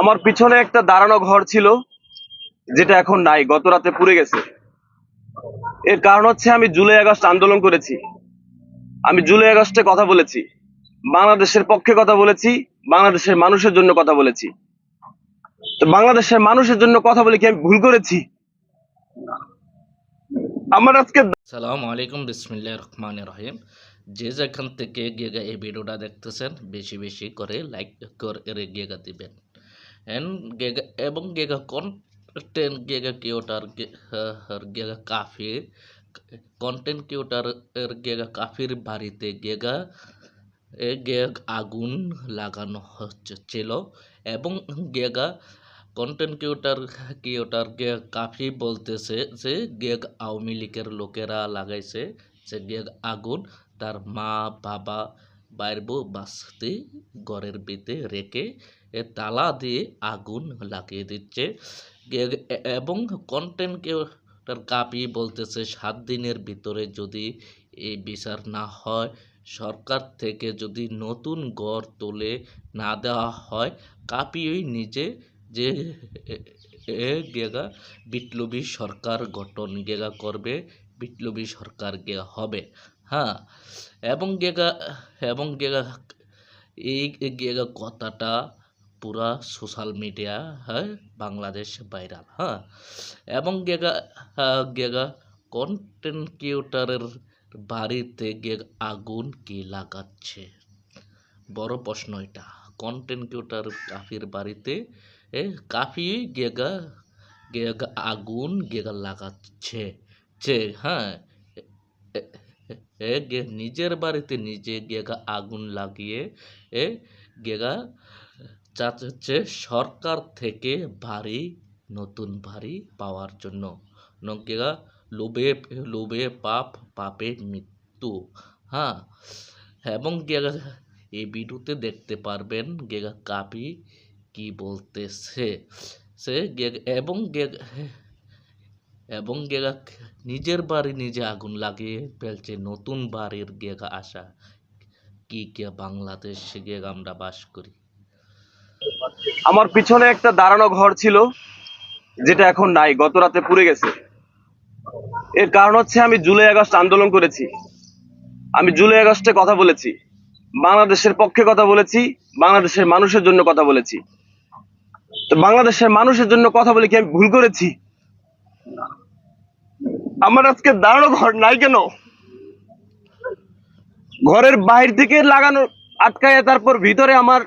আমার পিছনে একটা দাঁড়ানো ঘর ছিল, যেটা এখন নাই গত রাতে পুড়ে গেছে। এর কারণ হচ্ছে আমি জুলাই আগস্ট আন্দোলন করেছি। আমি জুলাই আগস্টে কথা বলেছি। বাংলাদেশের পক্ষে কথা বলেছি, বাংলাদেশের মানুষের জন্য কথা বলেছি। তো বাংলাদেশের মানুষের জন্য কথা বলে কি আমি ভুল করেছি? আমার আজকে সালাম আলাইকুম বিসমিল্লাহ রহমান রহিম। যে যেখান থেকে গিয়ে এই ভিডিওটা দেখতেছেন, বেশি বেশি করে লাইক করে গিয়ে দিবেন। এবং গেগা কন্টেন্ট গেগা কিওটার গেগা কাফির কন্টেন্ট কিওটার এর গেগা কাফির বাড়িতে গেগা গেগ আগুন লাগানো হচ্ছে ছিল এবং গেগা কন্টেন্ট কিউটার কিউটার গে কাফি বলতেছে যে গেগ আওয়ামী লীগের লোকেরা লাগাইছে যে গেগ আগুন তার মা বাবা বাইর বাস্তি ঘরের ভিতরে রেখে তালা দিয়ে আগুন লাগিয়ে দিচ্ছে। এবং কন্টেন্ট কিউটার কাপি বলতেছে, সাত দিনের ভিতরে যদি এই বিচার না হয়, সরকার থেকে যদি নতুন গড় তুলে না দেওয়া হয় কাপিই নিজে যে গেগা, বিপ্লবী সরকার গঠন গেগা করবে, বিপ্লবী সরকার গেগা হবে। হ্যাঁ এবং গেগা এবং গেগা এই গেগা কথাটা পুরা সোশ্যাল মিডিয়া হ্যাঁ বাংলাদেশ ভাইরাল হ্যাঁ এবং গেগা আহ, গেগা কন্টেন্ট ক্রিয়েটারের বাড়িতে গেগ আগুন কি লাগাচ্ছে? বড় প্রশ্ন এটা। কন্টেন্ট ক্রিয়েটার কাফির বাড়িতে এ কাফি গেগা গেগা আগুন গেগা লাগাচ্ছে যে হ্যাঁ এ- নিজের বাড়িতে নিজে গেগা আগুন লাগিয়ে, এ গেগা চাচ্ছে সরকার থেকে বাড়ি, নতুন বাড়ি পাওয়ার জন্য। ন গেগা, লোভে লোভে পাপ, পাপে মৃত্যু। হ্যাঁ এবং গেগা এই ভিডিওতে দেখতে পারবেন গেগা কাপি কি বলতেছে। সে এবং গেগ এবং গেগা নিজের বাড়ি নিজে আগুন লাগিয়ে ফেলছে নতুন বাড়ির গেগা আসা কি কে বাংলাদেশ গেগা আমরা বাস করি। আমার পিছনে একটা দাঁড়ানো ঘর ছিল, যেটা এখন নাই গত রাতে পুড়ে গেছে। এর কারণ হচ্ছে আমি জুলাই আগস্ট আন্দোলন করেছি। আমি জুলাই আগস্টে কথা বলেছি, বাংলাদেশের পক্ষে কথা বলেছি, বাংলাদেশের মানুষের জন্য কথা বলেছি। তো বাংলাদেশের মানুষের জন্য কথা বলে কি আমি ভুল করেছি? আমার আজকে দাঁড়ানো ঘর নাই কেন? ঘরের বাইরে থেকে লাগানো আটকায় তারপর ভিতরে আমার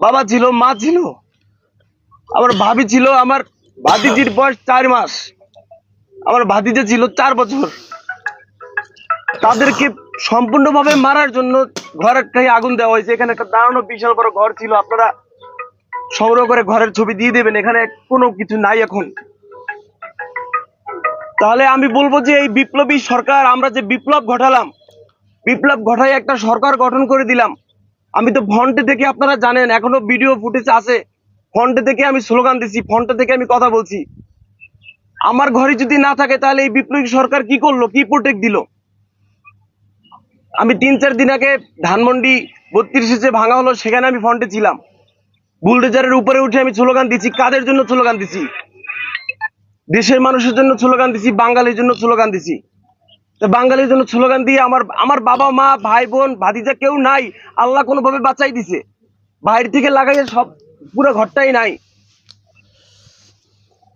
বাবা ছিল, মা ছিল। আমার ভাবি ছিল, আমার ভাতিজির বয়স চার মাস। আমার ভাতিজা ছিল চার বছর। তাদেরকে সম্পূর্ণভাবে মারার জন্য ঘরের গায়ে আগুন দেওয়া হয়েছে। এখানে একটা দাঁড়ানো বিশাল বড় ঘর ছিল। আপনারা সংগ্রহ করে ঘরের ছবি দিয়ে দেবেন। এখানে কোনো কিছু নাই এখন। তাহলে আমি বলব যে এই বিপ্লবী সরকার, আমরা যে বিপ্লব ঘটালাম, বিপ্লব ঘটাই একটা সরকার গঠন করে দিলাম। আমি তো ফন্টে থেকে আপনারা জানেন, এখনও ভিডিও ফুটেজ আছে। ফন্টে থেকে আমি স্লোগান দিছি, ফন্টে থেকে আমি কথা বলছি। আমার ঘরে যদি না থাকে, তাহলে এই বিপ্লবী সরকার কি করল? কি প্রোটেক্ট দিল? আমি তিন চার দিন আগে ধানমন্ডি বত্রিশে যে ভাঙা হলো, সেখানে আমি ফন্টে ছিলাম। বুলডোজারের উপরে উঠে আমি স্লোগান দিচ্ছি কাদের জন্য স্লোগান দিছি? দেশের মানুষের জন্য স্লোগান দিছি, বাঙালির জন্য স্লোগান দিছি। তো বাঙালির জন্য স্লোগান দিয়ে আমার আমার বাবা মা, ভাই বোন, ভাতিজা কেউ নাই, আল্লাহ কোনোভাবে বাঁচাই দিছে। বাইরে থেকে লাগাইয়ে সব, পুরো ঘরটাই নাই।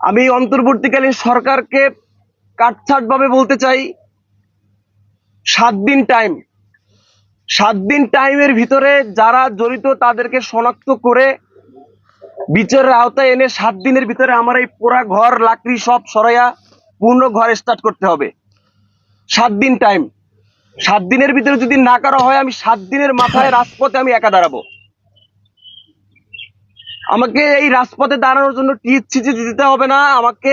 আমি অন্তর্বর্তীকালীন সরকারকে কাটছাট ভাবে বলতে চাই, সাত দিন টাইম সাত দিন টাইমের ভিতরে যারা জড়িত তাদেরকে শনাক্ত করে বিচারের আওতায় এনে সাত দিনের ভিতরে আমার এই পুরা ঘর, লাকড়ি সব সরাইয়া পূর্ণ ঘর স্টার্ট করতে হবে। সাত দিন টাইম সাত দিনের ভিতরে যদি না করা হয়, আমি সাত দিনের মাথায় রাজপথে আমি একা দাঁড়াবো। আমাকে এই রাজপথে দাঁড়ানোর জন্য টিএসসিতে যেতে হবে না, আমাকে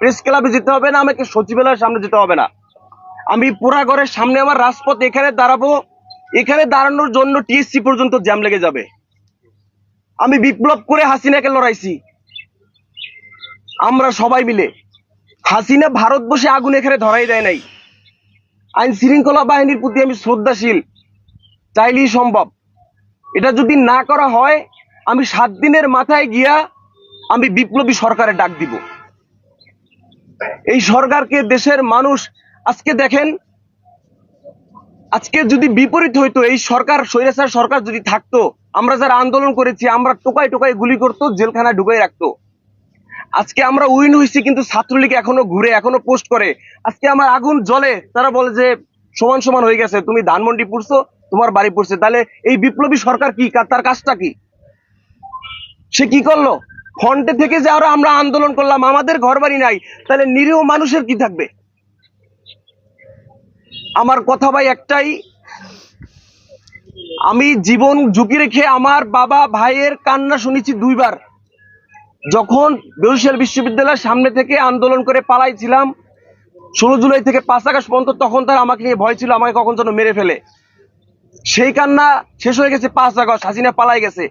প্রেস ক্লাবে যেতে হবে না, আমাকে সচিবালয়ের সামনে যেতে হবে না। আমি পুরা ঘরের সামনে আমার রাজপথ এখানে দাঁড়াবো। এখানে দাঁড়ানোর জন্য টিএসসি পর্যন্ত জ্যাম লেগে যাবে। আমি বিপ্লব করে হাসিনাকে লড়াইছি। আমরা সবাই মিলে। হাসিনা ভারত বসে আগুন এখানে ধরাই দেয় নাই। আইন শৃঙ্খলা বাহিনীর প্রতি আমি শ্রদ্ধাশীল। চাইলেই সম্ভব। এটা যদি না করা হয়, আমি সাত দিনের মাথায় গিয়া আমি বিপ্লবী সরকারে ডাক দিব। এই সরকারকে দেশের মানুষ আজকে দেখেন, আজকে যদি বিপরীত হইতো, এই সরকার, স্বৈরাচার সরকার যদি থাকতো আমরা যারা আন্দোলন করেছি, আমরা টোকাই টোকাই গুলি করতো জেলখানা ঢুকাই রাখতো। আজকে আমরা উইন হয়েছি, কিন্তু ছাত্রলীগ এখনও ঘুরে, এখনও পোস্ট করে। আজকে আমার আগুন জ্বলে, তারা বলে যে, সমান সমান হয়ে গেছে, তুমি ধানমন্ডি পড়ছো, তোমার বাড়ি পড়ছে। তাহলে এই বিপ্লবী সরকার কি তার কাজটা কি? সে কি করল? ফ্রন্টে থেকে যে আরও আমরা আন্দোলন করলাম, আমাদের ঘর বাড়ি নাই, তাহলে নিরীহ মানুষের কি থাকবে? আমার কথা ভাই একটাই আমি জীবন ঝুঁকি রেখে আমার বাবা ভাইয়ের কান্না শুনেছি দুইবার। যখন বরিশাল বিশ্ববিদ্যালয়ের সামনে থেকে আন্দোলন করে পালাইছিলাম, ষোলো জুলাই থেকে পাঁচ আগস্ট পর্যন্ত তখন তার আমাকে নিয়ে ভয় ছিল, আমাকে কখন যেন মেরে ফেলে। সেই কান্না শেষ হয়ে গেছে পাঁচ আগস্ট, হাসিনা পালাই গেছে।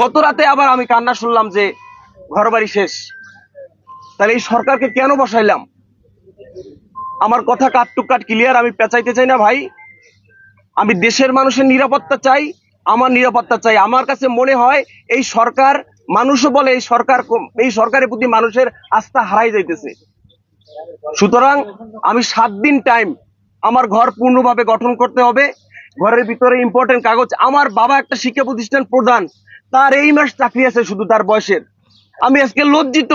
গত রাতে আবার আমি কান্না শুনলাম যে ঘর বাড়ি শেষ। তাহলে এই সরকারকে কেন বসাইলাম? আমার কথা কাট টু কাট ক্লিয়ার আমি পেঁচাইতে চাই না ভাই। আমি দেশের মানুষের নিরাপত্তা চাই, আমার নিরাপত্তা চাই। আমার কাছে মনে হয় এই সরকার, মানুষও বলে এই সরকার এই সরকারের প্রতি মানুষের আস্থা হারাই যাইতেছে। সুতরাং আমি সাত দিন টাইম আমার ঘর পূর্ণভাবে গঠন করতে হবে। ঘরের ভিতরে ইম্পর্টেন্ট কাগজ। আমার বাবা একটা শিক্ষা প্রতিষ্ঠান প্রধান। তার এই মাস চাকরি আছে শুধু তার বয়সের। আমি আজকে লজ্জিত।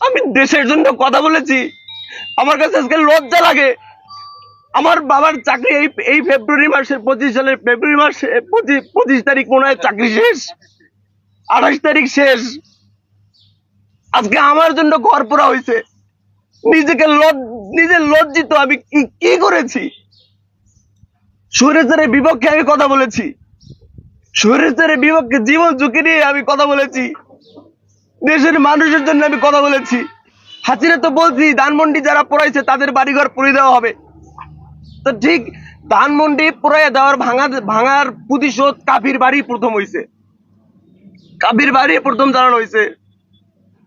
আমি দেশের জন্য কথা বলেছি। আমার কাছে আজকে লজ্জা লাগে। আমার বাবার চাকরি এই এই ফেব্রুয়ারি মাসের পঁচিশ সালের ফেব্রুয়ারি মাসে, পঁচিশ তারিখ মনে হয় চাকরি শেষ। আঠাশ তারিখ শেষ। আজকে আমার জন্য ঘর পোড়া হয়েছে নিজেকে লজ- নিজে লজ্জিত আমি কি কি করেছি? সুরেশের বিপক্ষে আমি কথা বলেছি। সুরেশের বিপক্ষে জীবন ঝুঁকি নিয়ে আমি কথা বলেছি। দেশের মানুষের জন্য আমি কথা বলেছি। হাসিনা তো বলছি, ধানমন্ডি যারা পড়াইছে, তাদের বাড়িঘর পুড়ে দেওয়া হবে। তো ঠিক ধানমন্ডি পুরাইয়া দেওয়ার ভাঙা ভাঙার প্রতিশোধ কাফির বাড়ি প্রথম হইছে। কাফির বাড়ি প্রথম জানানো হয়েছে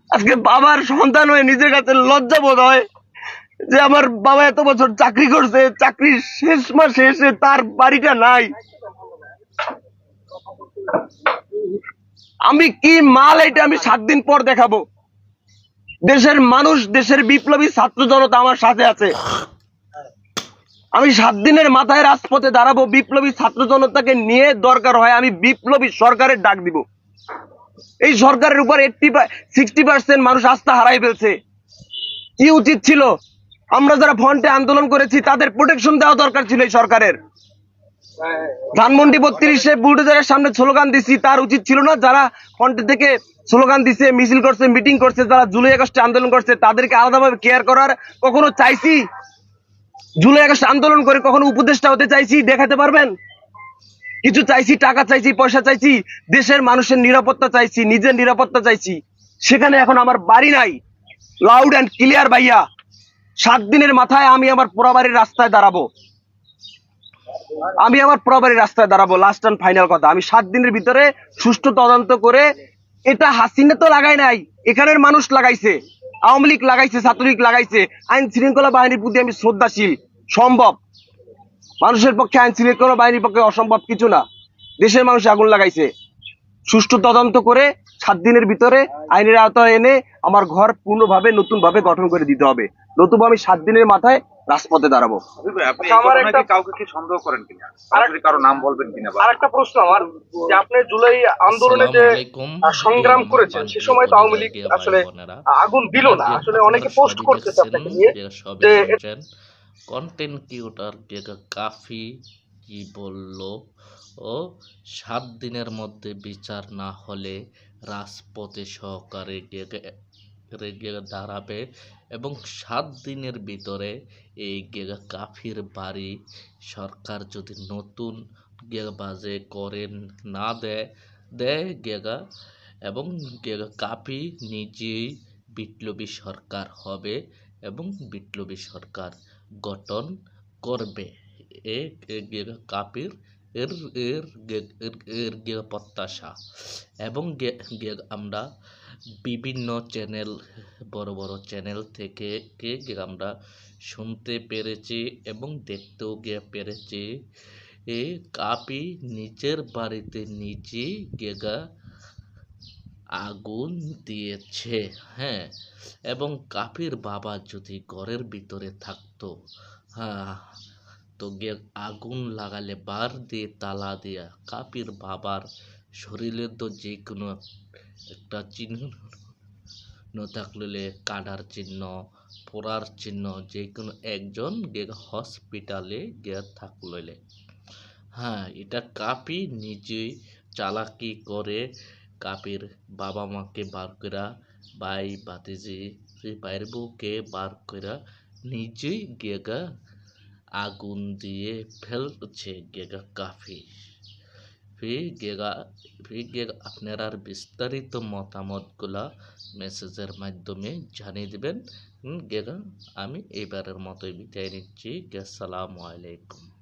আজকে বাবার সন্তান হয়ে নিজের কাছে লজ্জা বোধ হয় যে আমার বাবা এত বছর চাকরি করছে চাকরির শেষ মাসে এসে তার বাড়িটা নাই। আমি কি মাল এটা আমি সাত দিন পর দেখাবো? দেশের মানুষ, দেশের বিপ্লবী ছাত্র জনতা আমার সাথে আছে। আমি সাত দিনের মাথায় রাজপথে দাঁড়াবো, বিপ্লবী ছাত্র জনতাকে নিয়ে দরকার হয়, আমি বিপ্লবী সরকারের ডাক দিব। এই সরকারের উপর এইটটি সিক্সটি পার্সেন্ট মানুষ আস্থা হারাই ফেলছে। কি উচিত ছিল? আমরা যারা ফ্রন্টে আন্দোলন করেছি, তাদের প্রোটেকশন দেওয়া দরকার ছিল এই সরকারের। ধানমন্ডি বত্রিশে বুলডোজারের সামনে স্লোগান দিছি, তার উচিত ছিল না যারা ফ্রন্টে থেকে স্লোগান দিছে, মিছিল করছে মিটিং করছে, যারা জুলাই আগস্টে আন্দোলন করছে, তাদেরকে আলাদাভাবে কেয়ার করার কখনো চাইছি? জুলাই আগস্ট আন্দোলন করে কখনো উপদেষ্টা হতে চাইছি, দেখাতে পারবেন? কিছু চাইছি, টাকা চাইছি, পয়সা চাইছি, দেশের মানুষের নিরাপত্তা চাইছি, নিজের নিরাপত্তা চাইছি। সেখানে এখন আমার বাড়ি নাই। লাউড অ্যান্ড ক্লিয়ার ভাইয়া। সাত দিনের মাথায় আমি আমার পোড়াবাড়ির রাস্তায় দাঁড়াবো। আমি আমার পোড়াবাড়ির রাস্তায় দাঁড়াবো লাস্ট অ্যান্ড ফাইনাল কথা। আমি সাত দিনের ভিতরে সুষ্ঠু তদন্ত করে, এটা হাসিনা তো লাগাই নাই, এখানের মানুষ লাগাইছে। আওয়ামী লীগ লাগাইছে, ছাত্রলীগ লাগাইছে, আইন শৃঙ্খলা বাহিনীর প্রতি আমি শ্রদ্ধাশীল, সম্ভব। মানুষের পক্ষে আইন শৃঙ্খলা বাহিনীর পক্ষে অসম্ভব কিছু না। দেশের মানুষ আগুন লাগাইছে। সুষ্ঠু তদন্ত করে সাত দিনের ভিতরে আইনের আওতায় এনে আমার ঘর পূর্ণভাবে, নতুনভাবে গঠন করে দিতে হবে। নতুবা আমি সাত দিনের মাথায় রাজপথে দাঁড়াবো। কাউকে কি সন্দেহ করেন কিনা? কারও নাম বলবেন কিনা বা আর একটা প্রশ্ন আমার যে আপনি জুলাই আন্দোলনে যে সংগ্রাম করেছেন সে সময় তো আওয়ামী লীগ আসলে আগুন দিল না। আসলে অনেকে পোস্ট করতেছে আপনাকে নিয়ে যে কন্টেন্ট ক্রিয়েটর গেগা কাফি কি বলল ও সাত দিনের মধ্যে বিচার না হলে রাজপথে সহকারে দাঁড়াবে এবং সাত দিনের ভিতরে এই গেগা কাফির বাড়ি সরকার যদি নতুন বাজে করেন না দেয় দেয় গেগা এবং গেগা কাপি নিজেই বিপ্লবী সরকার হবে এবং বিপ্লবী সরকার গঠন করবে। এ কাপির এর এর এর প্রত্যাশা এবং গে- আমরা বিভিন্ন চ্যানেল বড় বড় চ্যানেল থেকে কে আমরা শুনতে পেরেছি এবং দেখতেও গিয়ে পেরেছি। এ কাপি নিজের বাড়িতে নিজেই গেগা আগুন দিয়েছে হ্যাঁ এবং কাপির বাবা যদি ঘরের ভিতরে থাকতো হ্যাঁ তো গে, আগুন লাগালে বার দিয়ে তালা দিয়া কাপির বাবার শরীরে তো যে কোনো একটা চিহ্ন থাকলে কাটার চিহ্ন, পড়ার চিহ্ন, যে কোনো একজন হসপিটালে গিয়ে থাকলে হ্যাঁ এটা কাপি নিজেই চালাকি করে কাপির বাবা মাকে বার করা ভাই ভাতিজি ভাইয়ের বউকে বার করা নিজেই গেগা আগুন দিয়ে ফেলছে গেগা কাফি ফি গেগা ফি গেগা আপনারা বিস্তারিত মতামতগুলা মেসেজের মাধ্যমে জানিয়ে দেবেন। গেগা, আমি এবারের মতোই বিদায় নিচ্ছি। আসসালামু আলাইকুম।